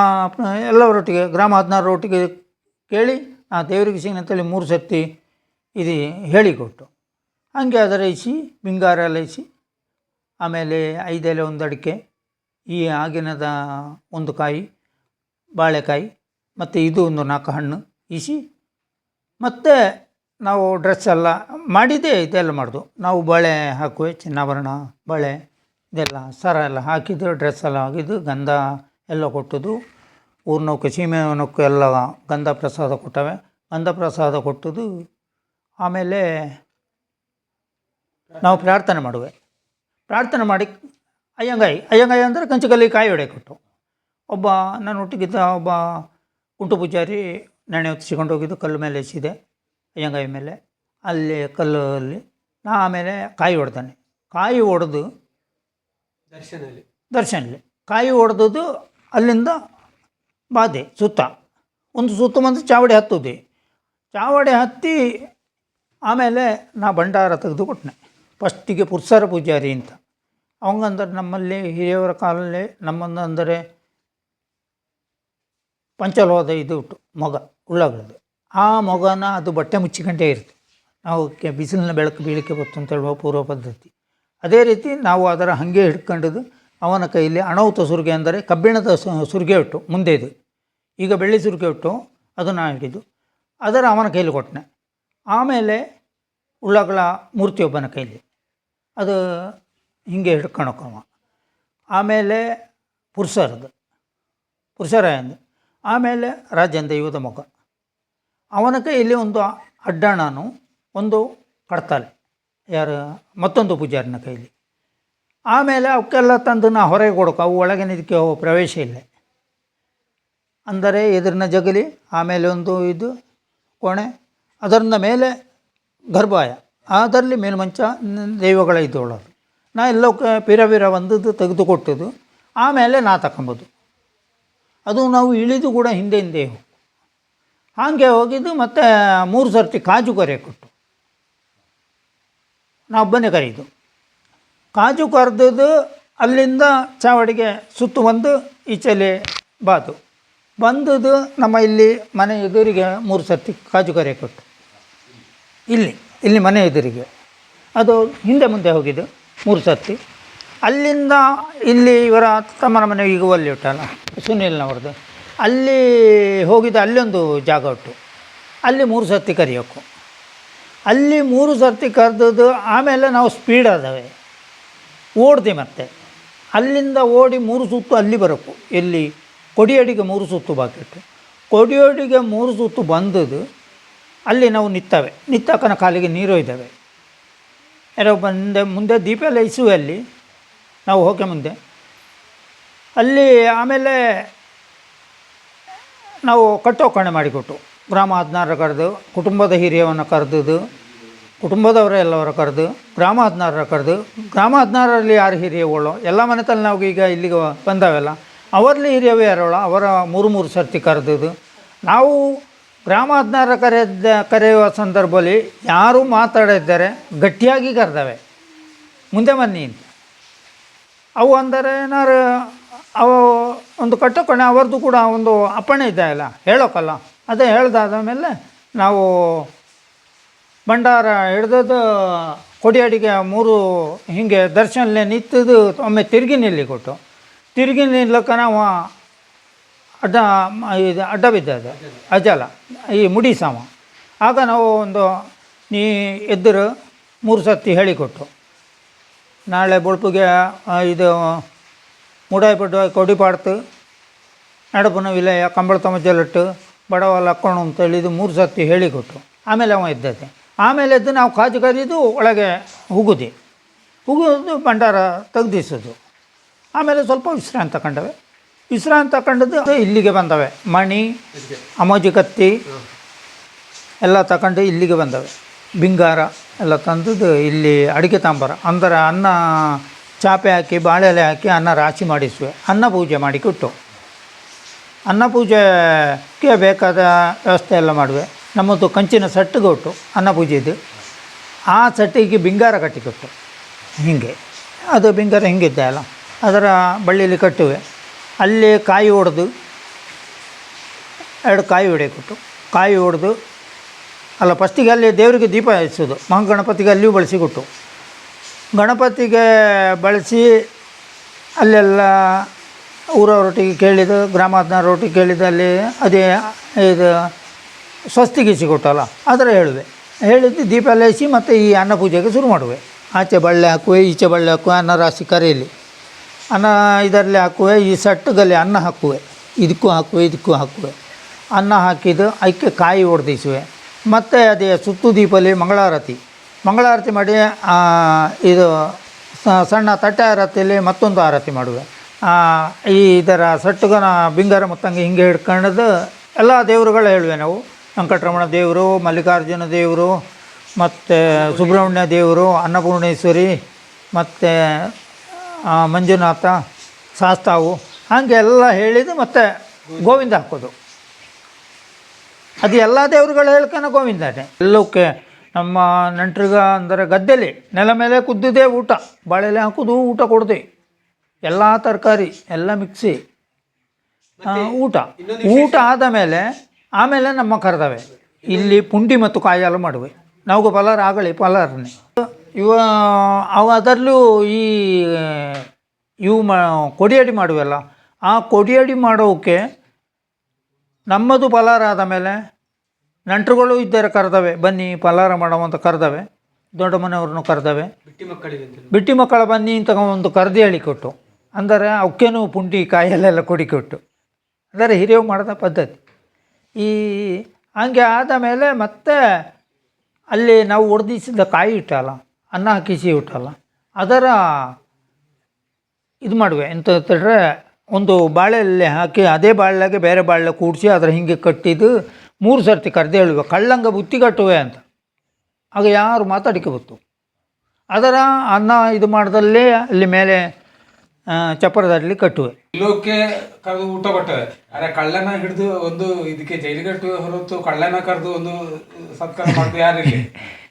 ಎಲ್ಲರೊಟ್ಟಿಗೆ, ಗ್ರಾಮ ಹದಿನಾರರೊಟ್ಟಿಗೆ ಕೇಳಿ ಆ ದೇವರಿಗೆ ಸಿಗ್ನಂತೇಳಿ ಮೂರು ಸರ್ತಿ ಇದು ಹೇಳಿಕೊಟ್ಟು ಹಂಗೆ ಅದರ ಇಸಿ ಬಿಂಗಾರ ಲೈಸಿ ಆಮೇಲೆ ಐದೆಲೆ ಒಂದು ಅಡಿಕೆ, ಈ ಆಗಿನದ ಒಂದು ಕಾಯಿ, ಬಾಳೆಕಾಯಿ, ಮತ್ತು ಇದು ಒಂದು ನಾಲ್ಕು ಹಣ್ಣು ಇಸಿ ಮತ್ತು ನಾವು ಡ್ರೆಸ್ ಎಲ್ಲ ಮಾಡಿದ್ದೇ ಇದೆಲ್ಲ ಮಾಡೋದು. ನಾವು ಬಳೆ ಹಾಕುವೆ, ಚಿನ್ನಾಭರಣ, ಬಳೆ, ಇದೆಲ್ಲ, ಸರ ಎಲ್ಲ ಹಾಕಿದ್ದು ಡ್ರೆಸ್ ಎಲ್ಲ ಹಾಕಿದ್ದು, ಗಂಧ ಎಲ್ಲ ಕೊಟ್ಟದು ಊರ್ನೋಕೆ ಸೀಮೆನೋಕೆ ಎಲ್ಲ ಗಂಧ ಪ್ರಸಾದ ಕೊಟ್ಟವೆ. ಗಂಧ ಪ್ರಸಾದ ಕೊಟ್ಟದು ಆಮೇಲೆ ನಾವು ಪ್ರಾರ್ಥನೆ ಮಾಡುವೆ. ಪ್ರಾರ್ಥನೆ ಮಾಡಿ ಅಯ್ಯಂಗಾಯಿ ಅಯ್ಯಂಗಾಯಿ ಅಂದರೆ ಕಂಚಿಕಲ್ಲಿ ಕಾಯಿ ಹೊಡೆ ಕೊಟ್ಟು. ಒಬ್ಬ ನನ್ನ ಒಟ್ಟಿಗಿದ್ದ ಒಬ್ಬ ಕುಂಟು ಪೂಜಾರಿ ನೆನೆ ಹೊತ್ತಿಸಿಕೊಂಡು ಹೋಗಿದ್ದು, ಕಲ್ಲು ಮೇಲೆ ಎಸಿದೆ. ಅಯ್ಯಂಗಾಯಿ ಮೇಲೆ ಅಲ್ಲಿ ಕಲ್ಲಲ್ಲಿ ನಾ ಆಮೇಲೆ ಕಾಯಿ ಹೊಡ್ತಾನೆ ಕಾಯಿ ಹೊಡೆದು ದರ್ಶನಲ್ಲಿ. ದರ್ಶನಲ್ಲಿ. ಕಾಯಿ ಹೊಡೆದದ್ದು ಅಲ್ಲಿಂದ ಬಾದೆ ಸುತ್ತ. ಒಂದು ಸುತ್ತ ಬಂದು ಚಾವಡಿ ಹತ್ತದೆ. ಚಾವಡಿ ಹತ್ತಿ ಆಮೇಲೆ ನಾ ಭಂಡಾರ ತೆಗೆದು ಕೊಟ್ಟನೆ ಫಸ್ಟಿಗೆ ಪುರ್ಸರ ಪೂಜಾರಿ ಅಂತ. ಅವಂಗಂದ್ರೆ ನಮ್ಮಲ್ಲಿ ಹಿರಿಯವರ ಕಾಲಲ್ಲಿ ನಮ್ಮನ್ನು ಅಂದರೆ ಪಂಚಲೋಹದ ಇದು ಮಗ ಮೊಗ ಉಳ್ಳಾಗಡ್ದು ಆ ಮೊಗನ ಅದು ಬಟ್ಟೆ ಮುಚ್ಚಿಕೊಂಡೇ ಇರುತ್ತೆ. ನಾವು ಕೆ ಬಿಸಿಲಿನ ಬೆಳಕು ಬೀಳಿಕೆ ಬತ್ತು ಅಂತ ಹೇಳುವ ಪೂರ್ವ ಪದ್ಧತಿ. ಅದೇ ರೀತಿ ನಾವು ಅದರ ಹಾಗೆ ಹಿಡ್ಕೊಂಡದ್ದು ಅವನ ಕೈಯಲ್ಲಿ ಅಣೌತ ಸುರಿಗೆ ಅಂದರೆ ಕಬ್ಬಿಣದ ಸುರಿಗೆ ಉಂಟು ಮುಂದೆ ಇದು. ಈಗ ಬೆಳ್ಳಿ ಸುರಿಗೆ ಉಟ್ಟು ಅದು ನಾ ಹಿಡಿದು ಅದರ ಅವನ ಕೈಲಿ ಕೊಟ್ಟನೆ. ಆಮೇಲೆ ಉಳ್ಳಗಳ ಮೂರ್ತಿಯೊಬ್ಬನ ಕೈಲಿ ಅದು ಹಿಂಗೆ ಹಿಡ್ಕೊಳಕ್ಕವ ಆಮೇಲೆ ಪುರುಷರದು ಪುರುಷರಾಯಂದು ಆಮೇಲೆ ರಾಜಂದ ಯುವದ ಮುಖ ಅವನ ಕೈಯಲ್ಲಿ ಒಂದು ಅಡ್ಡಾಣನು, ಒಂದು ಕಡ್ತಾಳೆ ಯಾರು? ಮತ್ತೊಂದು ಪೂಜಾರಿನ ಕೈಲಿ. ಆಮೇಲೆ ಅವಕ್ಕೆಲ್ಲ ತಂದು ನಾ ಹೊರಗೆ ಕೊಡೋಕೆ, ಅವು ಒಳಗೆ ಇದಕ್ಕೆ ಹೋಗೋ ಪ್ರವೇಶ ಇಲ್ಲ. ಅಂದರೆ ಎದುರಿನ ಜಗಲಿ, ಆಮೇಲೆ ಒಂದು ಇದು ಕೋಣೆ, ಅದರಿಂದ ಮೇಲೆ ಗರ್ಭಾಯ. ಅದರಲ್ಲಿ ಮೇಲ್ಮಂಚ, ದೈವಗಳ ಇದ್ದೋಳದು ನಾ ಎಲ್ಲ ಪೀರ ಪಿರ ಬಂದದ್ದು ತೆಗೆದುಕೊಟ್ಟದ್ದು. ಆಮೇಲೆ ನಾ ತಕೊಂಬೋದು. ಅದು ನಾವು ಇಳಿದು ಕೂಡ ಹಿಂದೆ ಹಿಂದೆ ಹೋಗು ಹಾಗೆ ಹೋಗಿದ್ದು ಮತ್ತು ಮೂರು ಸರ್ತಿ ಕಾಜು ಕೊರೆ ಕೊಟ್ಟು. ನಾ ಒಬ್ಬನೇ ಕರೀದು. ಕಾಜು ಕರೆದು ಅಲ್ಲಿಂದ ಚಾವಡಿಗೆ ಸುತ್ತು ಬಂದು ಈಚೆಲೆ ಬಾತು. ಬಂದದ್ದು ನಮ್ಮ ಇಲ್ಲಿ ಮನೆ ಎದುರಿಗೆ ಮೂರು ಸರ್ತಿ ಕಾಜು ಕರೆ ಕೊಟ್ಟು. ಇಲ್ಲಿ ಇಲ್ಲಿ ಮನೆ ಎದುರಿಗೆ. ಅದು ಹಿಂದೆ ಮುಂದೆ ಹೋಗಿದ್ದು ಮೂರು ಸರ್ತಿ. ಅಲ್ಲಿಂದ ಇಲ್ಲಿ ಇವರ ತಮ್ಮನ ಮನೆ ಈಗ ಅಲ್ಲಿ ಉಂಟಲ್ಲ ಸುನೀಲ್ನವ್ರದ್ದು. ಅಲ್ಲಿ ಹೋಗಿದ್ದು ಅಲ್ಲೊಂದು ಜಾಗ ಉಂಟು. ಅಲ್ಲಿ ಮೂರು ಸರ್ತಿ ಕರಿಯೋಕು. ಅಲ್ಲಿ ಮೂರು ಸರ್ತಿ ಕರೆದದ್ದು ಆಮೇಲೆ ನಾವು ಸ್ಪೀಡ್ ಆದವೆ. ಓಡ್ದೆ ಮತ್ತೆ. ಅಲ್ಲಿಂದ ಓಡಿ ಮೂರು ಸುತ್ತು ಅಲ್ಲಿ ಬರಬೇಕು ಎಲ್ಲಿ? ಕೊಡಿಯಡಿಗೆ ಮೂರು ಸುತ್ತು ಬಾಕಿಟ್ಟು ಕೊಡಿಯಡಿಗೆ ಮೂರು ಸುತ್ತು ಬಂದದ್ದು ಅಲ್ಲಿ ನಾವು ನಿತ್ತವೆ. ನಿಂತಕ್ಕನ ಕಾಲಿಗೆ ನೀರು ಇದ್ದಾವೆ ಯಾರೋ ಬಂದೆ, ಮುಂದೆ ದೀಪ ಎಲ್ಲ ಅಲ್ಲಿ. ನಾವು ಹೋಗಿ ಮುಂದೆ. ಅಲ್ಲಿ ಆಮೇಲೆ ನಾವು ಕಟ್ಟೋಕಣೆ ಮಾಡಿಕೊಟ್ಟು, ಗ್ರಾಮ ಹದಿನಾರರ ಕರೆದು, ಕುಟುಂಬದ ಹಿರಿಯವನ್ನು ಕರೆದುದು ಕುಟುಂಬದವರ ಎಲ್ಲವರ ಕರೆದು, ಗ್ರಾಮ ಹದಿನಾರರ ಕರೆದು, ಗ್ರಾಮ ಹದಿನಾರರಲ್ಲಿ ಯಾರು ಹಿರಿಯವುಗಳು ಎಲ್ಲ ಮನೆತಲ್ಲಿ ನಾವು ಈಗ ಇಲ್ಲಿಗೆ ಬಂದಾವೆಲ್ಲ. ಅವರಲ್ಲಿ ಹಿರಿಯವು ಯಾರೋಳ? ಅವರ ಮೂರು ಮೂರು ಸರ್ತಿ ಕರೆದಿದ್ದು. ನಾವು ಗ್ರಾಮ ಹದಿನಾರರ ಕರೆದ ಕರೆಯುವ ಸಂದರ್ಭದಲ್ಲಿ ಯಾರು ಮಾತಾಡಿದ್ದಾರೆ ಗಟ್ಟಿಯಾಗಿ ಕರೆದವೆ. ಮುಂದೆ ಬನ್ನಿ ಅವು ಅಂದರೆ ಏನಾರು, ಅವು ಒಂದು ಕಟ್ಟಕೊಣೆ ಅವರದ್ದು ಕೂಡ ಒಂದು ಅಪ್ಪಣೆ ಇದೆಯಲ್ಲ ಹೇಳೋಕ್ಕಲ್ಲ ಅದೇ ಹೇಳ್ದಾದ ಮೇಲೆ ನಾವು ಭಂಡಾರ ಹಿಡ್ದದ್ದು ಕೊಡಿಯಾಡಿಗೆ ಮೂರು ಹೀಗೆ ದರ್ಶನಲ್ಲೇ ನಿಂತದ್ದು ಒಮ್ಮೆ ತಿರುಗಿ ನಿಲ್ಲಿ ಕೊಟ್ಟು. ತಿರುಗಿ ನಿಲ್ಲಕ್ಕೆ ನಾವು ಅಡ್ಡ, ಇದು ಅಡ್ಡ ಬಿದ್ದದ್ದು ಅಜಲ, ಈ ಮುಡಿ ಸಾಮ. ಆಗ ನಾವು ಒಂದು ನೀ ಎದ್ದರು ಮೂರು ಸರ್ತಿ ಹೇಳಿಕೊಟ್ಟು. ನಾಳೆ ಬೊಳ್ಪಿಗೆ ಇದು ಮುಡಾಯಿ ಬಿಡ್ಡಾಯಿ ಕೊಡಿ ಪಾಡ್ತು. ನಡಪನ ವಿಲಯ ಕಂಬಳ ತಮಜಲಿಟ್ಟು ಬಡವಲ್ಲ ಹಾಕ್ಕೊಂಡು ಅಂತ ಹೇಳಿದ್ದು ಮೂರು ಸರ್ತಿ ಹೇಳಿಕೊಟ್ಟು ಆಮೇಲೆ ಅವ ಇದ್ದತೆ ಆಮೇಲೆ ಎದ್ದು ನಾವು ಕಾಜು ಕರಿದು ಒಳಗೆ ಹುಗುದಿ ಹುಗುದು ಭಂಡಾರ ತೆಗ್ದಿಸೋದು. ಆಮೇಲೆ ಸ್ವಲ್ಪ ವಿಶ್ರಾಂತಿ ತಗೊಂಡವೆ ವಿಶ್ರಾಂತಿ ತಗೊಂಡದ್ದು ಇಲ್ಲಿಗೆ ಬಂದವೆ. ಮಣಿ, ಅಮೋಜಿ ಕತ್ತಿ ಎಲ್ಲ ತಗೊಂಡು ಇಲ್ಲಿಗೆ ಬಂದವೆ. ಬಿಂಗಾರ ಎಲ್ಲ ತಂದದ್ದು ಇಲ್ಲಿ ಅಡಿಕೆ ತಾಂಬಾರ. ಅಂದರೆ ಅನ್ನ ಚಾಪೆ ಹಾಕಿ, ಬಾಳೆಲೆ ಹಾಕಿ ಅನ್ನ ರಾಶಿ ಮಾಡಿಸುವೆ. ಅನ್ನ ಪೂಜೆ ಮಾಡಿ ಕೊಟ್ಟು. ಅನ್ನ ಪೂಜೆಗೆ ಬೇಕಾದ ವ್ಯವಸ್ಥೆ ಎಲ್ಲ ಮಾಡುವೆ. ನಮ್ಮದು ಕಂಚಿನ ಸಟ್ಟುಗೊಟ್ಟು ಅನ್ನ ಪೂಜೆದು ಆ ಸಟ್ಟಿಗೆ ಬಿಂಗಾರ ಕಟ್ಟಿಕೊಟ್ಟು ಹೀಗೆ. ಅದು ಬಿಂಗಾರ ಹಿಂಗಿದ್ದೆ ಅಲ್ಲ. ಅದರ ಬಳ್ಳಿಯಲ್ಲಿ ಕಟ್ಟುವೆ. ಅಲ್ಲಿ ಕಾಯಿ ಹೊಡೆದು ಎರಡು ಕಾಯಿ ಹೊಡೆಯಕೊಟ್ಟು ಕಾಯಿ ಹೊಡೆದು ಅಲ್ಲ ಫಸ್ಟಿಗೆ ಅಲ್ಲಿ ದೇವರಿಗೆ ದೀಪ ಹಚ್ಚೋದು ಮಹಾಗಣಪತಿಗೆ ಅಲ್ಲಿಯೂ ಬಳಸಿಕೊಟ್ಟು ಗಣಪತಿಗೆ ಬಳಸಿ ಅಲ್ಲೆಲ್ಲ ಊರವರೊಟ್ಟಿಗೆ ಕೇಳಿದ್ದು ಕೇಳಿದ್ದು, ಅಲ್ಲಿ ಅದೇ ಇದು ಸ್ವಸ್ತಿಗೆ ಸಿಗೊಟ್ಟಲ್ಲ ಅದರ ಹೇಳುವೆ ಹೇಳಿದ್ದು ದೀಪ ಹಚ್ಚಿ ಮತ್ತು ಈ ಅನ್ನ ಪೂಜೆಗೆ ಶುರು ಮಾಡುವೆ. ಆಚೆ ಬಳ್ಳೆ ಹಾಕುವೆ, ಈಚೆ ಬಳ್ಳೆ ಹಾಕುವೆ, ಅನ್ನ ರಾಶಿ ಕರೆಯಲ್ಲಿ. ಅನ್ನ ಇದರಲ್ಲಿ ಹಾಕುವೆ, ಈ ಸಟ್ಟುಗಲ್ಲಿ ಅನ್ನ ಹಾಕುವೆ. ಇದಕ್ಕೂ ಹಾಕುವೆ ಇದಕ್ಕೂ ಹಾಕುವೆ. ಅನ್ನ ಹಾಕಿದ್ದು, ಅದಕ್ಕೆ ಕಾಯಿ ಹೊಡೆದಿಸುವೆ ಮತ್ತು ಅದೇ ಸುತ್ತು ದೀಪಲ್ಲಿ ಮಂಗಳಾರತಿ. ಮಂಗಳಾರತಿ ಮಾಡಿ ಇದು ಸಣ್ಣ ತಟ್ಟೆ ಆರತಿಯಲ್ಲಿ ಮತ್ತೊಂದು ಆರತಿ ಮಾಡುವೆ. ಈ ಇದರ ಸಟ್ಟುಗನ ಬಿಂಗಾರ ಮುತ್ತಂಗಿ ಹಿಂಗೆ ಹಿಡ್ಕೊಂಡದ್ದು ಎಲ್ಲ ದೇವರುಗಳು ಹೇಳುವೆ ನಾವು. ವೆಂಕಟರಮಣ ದೇವರು, ಮಲ್ಲಿಕಾರ್ಜುನ ದೇವರು, ಮತ್ತು ಸುಬ್ರಹ್ಮಣ್ಯ ದೇವರು, ಅನ್ನಪೂರ್ಣೇಶ್ವರಿ, ಮತ್ತು ಮಂಜುನಾಥ, ಸಾಸ್ತಾವು, ಹಾಗೆ ಎಲ್ಲ ಹೇಳಿದ್ದು ಮತ್ತು ಗೋವಿಂದ ಹಾಕೋದು. ಅದು ಎಲ್ಲ ದೇವರುಗಳು ಹೇಳ್ಕೊಂಡು ಗೋವಿಂದನೇ. ಎಲ್ಲಕ್ಕೆ ನಮ್ಮ ನೆಂಟ್ರಿಗ ಅಂದರೆ ಗದ್ದೆಲಿ ನೆಲ ಮೇಲೆ ಕುದ್ದಿದ್ದೇ ಊಟ. ಬಾಳೆಲೆ ಹಾಕೋದು ಊಟ ಕೊಡ್ತೀವಿ ಎಲ್ಲ ತರಕಾರಿ ಎಲ್ಲ ಮಿಕ್ಸಿ ಊಟ. ಊಟ ಆದ ಮೇಲೆ ಆಮೇಲೆ ನಮ್ಮ ಕರೆದವೆ. ಇಲ್ಲಿ ಪುಂಡಿ ಮತ್ತು ಕಾಯಾಲು ಮಾಡುವೆ. ನಾವು ಪಲಾರ ಆಗಲಿ ಪಲಾರನೇ. ಇವ ಅವ ಅದರಲ್ಲೂ ಈ ಇವು ಮ ಕೊಡಿಯಡಿ ಮಾಡುವೆಲ್ಲ. ಆ ಕೊಡಿಯಡಿ ಮಾಡೋಕ್ಕೆ ನಮ್ಮದು ಪಲಾರ ಆದ ಮೇಲೆ ನೆಂಟರುಗಳು ಇದ್ದಾರೆ ಕರೆದವೆ ಬನ್ನಿ ಪಲಾರ ಮಾಡೋ ಅಂತ ಕರೆದವೆ ದೊಡ್ಡ ಮನೆಯವ್ರನ್ನೂ ಕರೆದವೆ. ಬಿಟ್ಟಿ ಮಕ್ಕಳಿಗೆ ಬಿಟ್ಟಿ ಮಕ್ಕಳ ಬನ್ನಿ ಅಂತ ಒಂದು ಕರೆದು ಹೇಳಿಕೊಟ್ಟು ಅಂದರೆ ಅವಕ್ಕೇನು ಪುಂಡಿ ಕಾಯಲ್ಲೆಲ್ಲ ಕೊಡಿಕೊಟ್ಟು ಅಂದರೆ ಹಿರಿಯವು ಮಾಡಿದ ಪದ್ಧತಿ. ಈ ಹಂಗೆ ಆದ ಮೇಲೆ ಮತ್ತೆ ಅಲ್ಲಿ ನಾವು ಒಡೆದಿಸಿದ ಕಾಯಿ ಇಟ್ಟಲ್ಲ ಅನ್ನ ಹಾಕಿಸಿ ಇಟ್ಟಲ್ಲ ಅದರ ಇದು ಮಾಡುವೆ. ಎಂತ ಹೇಳಿದ್ರೆ ಒಂದು ಬಾಳೆಯಲ್ಲಿ ಹಾಕಿ ಅದೇ ಬಾಳೆಗೆ ಬೇರೆ ಬಾಳೆ ಕೂಡಿಸಿ ಅದರ ಹಿಂಗೆ ಕಟ್ಟಿದ್ದು ಮೂರು ಸರ್ತಿ ಕರೆದು ಹೇಳುವ ಕಳ್ಳಂಗ ಬುತ್ತಿಗಟ್ಟುವೆ ಅಂತ. ಆಗ ಯಾರು ಮಾತಾಡಿಕೆ ಬಂತು ಅದರ ಅನ್ನ ಇದು ಮಾಡಿದಲ್ಲೇ ಅಲ್ಲಿ ಮೇಲೆ ಚಪ್ಪರದಲ್ಲಿ ಕಟ್ಟುವೆ. ಇಲ್ಲೋಕೆ ಕರೆದು ಊಟ ಕೊಟ್ಟವೆ. ಅರೆ ಕಳ್ಳನ ಹಿಡಿದು ಒಂದು ಇದಕ್ಕೆ ಜೈಲಿಗೆ ಹೊರತು ಕಳ್ಳನ ಕರೆದು ಒಂದು ಸತ್ಕಾರ ಮಾಡಿದ್ರು ಯಾರಿಲ್ಲ?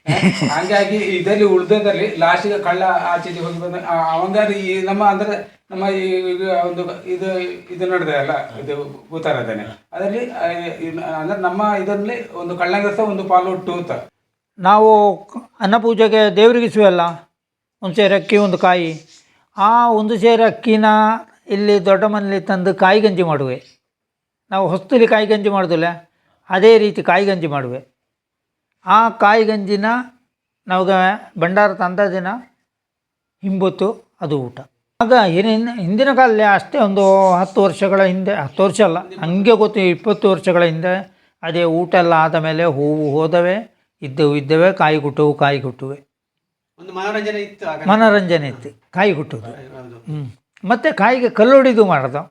ಹಂಗಾಗಿ ಇದರಲ್ಲಿ ಉಳ್ದದಲ್ಲಿ ಲಾಸ್ಟಿಗೆ ಕಳ್ಳ ಆಚೆ ಹೋಗಿ ಬಂದ ಅವಂಗಾರ ಈ ನಮ್ಮ ಅಂದ್ರೆ ನಮ್ಮ ಈ ಒಂದು ಇದು ಇದು ನಡೆದ ಅಲ್ಲ, ಇದು ಭೂತಾರಾಧನೆ ಅದರಲ್ಲಿ ಅಂದ್ರೆ ನಮ್ಮ ಇದರಲ್ಲಿ ಒಂದು ಕಳ್ಳಂಗಸ ಒಂದು ಪಾಲು ಟೂತ ನಾವು ಅನ್ನಪೂಜೆಗೆ ದೇವರಿಗೆ ಇಸುವಲ್ಲ, ಒಂದು ಸೇರು ಅಕ್ಕಿ, ಒಂದು ಕಾಯಿ. ಆ ಒಂದು ಸೇರು ಅಕ್ಕಿನ ಇಲ್ಲಿ ದೊಡ್ಡ ಮನೆಯಲ್ಲಿ ತಂದು ಕಾಯಿ ಗಂಜಿ ಮಾಡುವೆ. ನಾವು ಹೊಸ್ತಲಿ ಕಾಯಿ ಗಂಜಿ ಮಾಡೋದಿಲ್ಲ, ಅದೇ ರೀತಿ ಕಾಯಿ ಗಂಜಿ ಮಾಡುವೆ. ಆ ಕಾಯಿ ಗಂಜಿನ ನಮಗೆ ಭಂಡಾರ ತಂದ ದಿನ ಹಿಂಬತ್ತು ಅದು ಊಟ. ಆಗ ಏನೇನು ಹಿಂದಿನ ಕಾಲದಲ್ಲಿ ಅಷ್ಟೇ ಒಂದು ಹತ್ತು ವರ್ಷಗಳ ಹಿಂದೆ ಹತ್ತು ವರ್ಷ ಅಲ್ಲ ಹಂಗೆ ಗೊತ್ತು ಇಪ್ಪತ್ತು ವರ್ಷಗಳ ಹಿಂದೆ ಅದೇ ಊಟ ಎಲ್ಲ ಆದ ಮೇಲೆ ಹೂವು ಹೋದವೆ ಇದ್ದವು ಇದ್ದವೆ ಕಾಯಿ ಕುಟ್ಟುವು ಕಾಯಿ ಕುಟ್ಟುವೆ. ಒಂದು ಮನೋರಂಜನೆ ಇತ್ತು ಮನೋರಂಜನೆ ಇತ್ತು ಕಾಯಿ ಕುಟ್ಟುವುದು. ಹ್ಞೂ ಮತ್ತು ಕಾಯಿಗೆ ಕಲ್ಲು ಹೊಡಿದು ಮಾಡೋದು